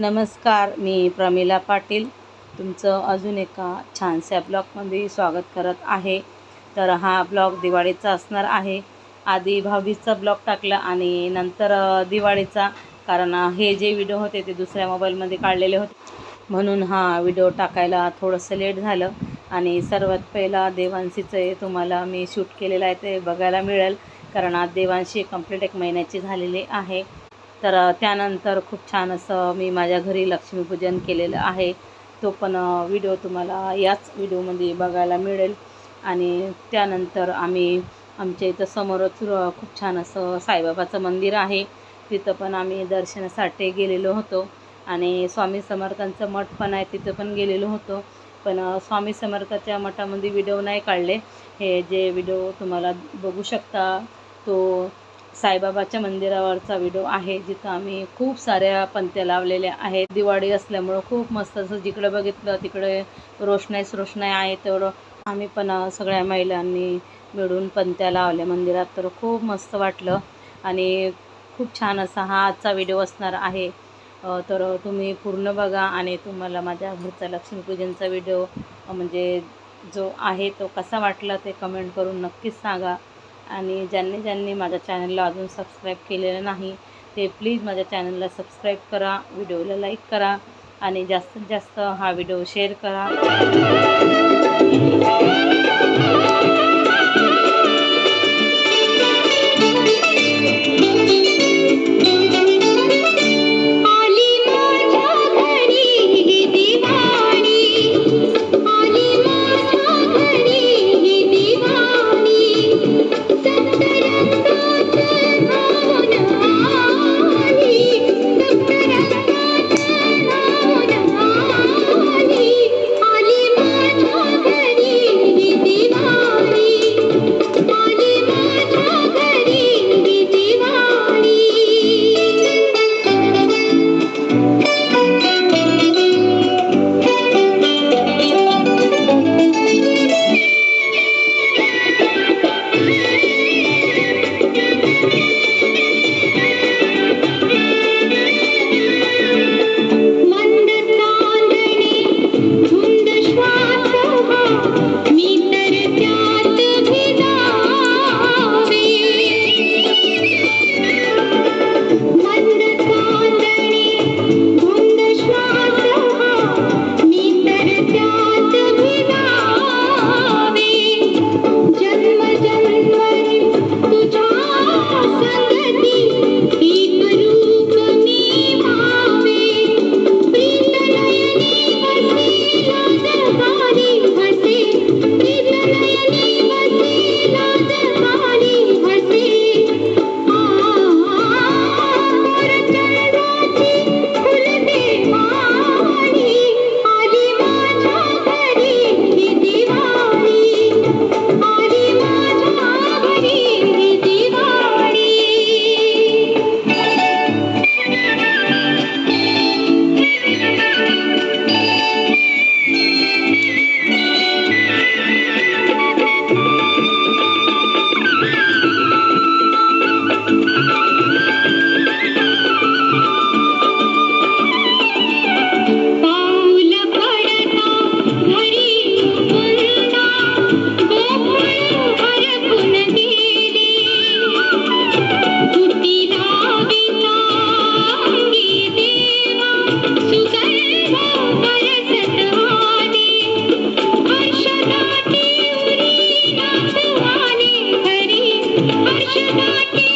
नमस्कार मी प्रमिला पाटील. तुमचं अजून एका छानशा ब्लॉगमध्ये स्वागत करत आहे. तर हा ब्लॉग दिवाळीचा असणार आहे. आधी भाऊबीजचा ब्लॉग टाकला आणि नंतर दिवाळीचा. कारण हे जे व्हिडिओ होते ते दुसऱ्या मोबाईलमध्ये काढलेले होते. म्हणून हा व्हिडिओ टाकायला थोडंसं लेट झालं. आणि सर्वात पहिला देवांशीचं हे तुम्हाला मी शूट केलेलं आहे ते बघायला मिळेल. कारण आज देवांशी कंप्लीट एक महिन्याची झालेली आहे. तर त्यानंतर खूप छान असं मी माझ्या घरी लक्ष्मीपूजन केलेलं आहे. तो पण व्हिडिओ तुम्हाला याच व्हिडिओमध्ये बघायला मिळेल. आणि त्यानंतर आम्ही आमच्या इथं समोरच खूप छान असं साईबाबाचं मंदिर आहे. तिथं पण आम्ही दर्शनासाठी गेलेलो होतो. आणि स्वामी समर्थांचं मठ पण आहे तिथं पण गेलेलो होतो. पण स्वामी समर्थाच्या मठामध्ये व्हिडिओ नाही काढले. हे जे व्हिडिओ तुम्हाला बघू शकता तो साईबाबाच्या मंदिरावरचा व्हिडिओ आहे जिथं आम्ही खूप साऱ्या पंत्या लावलेल्या आहेत. दिवाळी असल्यामुळं खूप मस्त असं जिकडे बघितलं तिकडे रोषणाईच रोषणाई आहे तेवढं आम्ही पण सगळ्या महिलांनी मिळून पंत्या लावल्या मंदिरात. तर खूप मस्त वाटलं आणि खूप छान असा हा आजचा व्हिडिओ असणार आहे. तर तुम्ही पूर्ण बघा आणि तुम्हाला माझ्या घरचा लक्ष्मीपूजनचा व्हिडिओ म्हणजे जो आहे तो कसा वाटला ते कमेंट करून नक्कीच सांगा. आणि ज्यांनी ज्यांनी माझ्या चॅनलला अजून सबस्क्राईब केलेलं नाही ते प्लीज माझ्या चॅनलला सबस्क्राईब करा व्हिडिओला लाईक करा आणि जास्तीत जास्त हा व्हिडिओ शेअर करा. I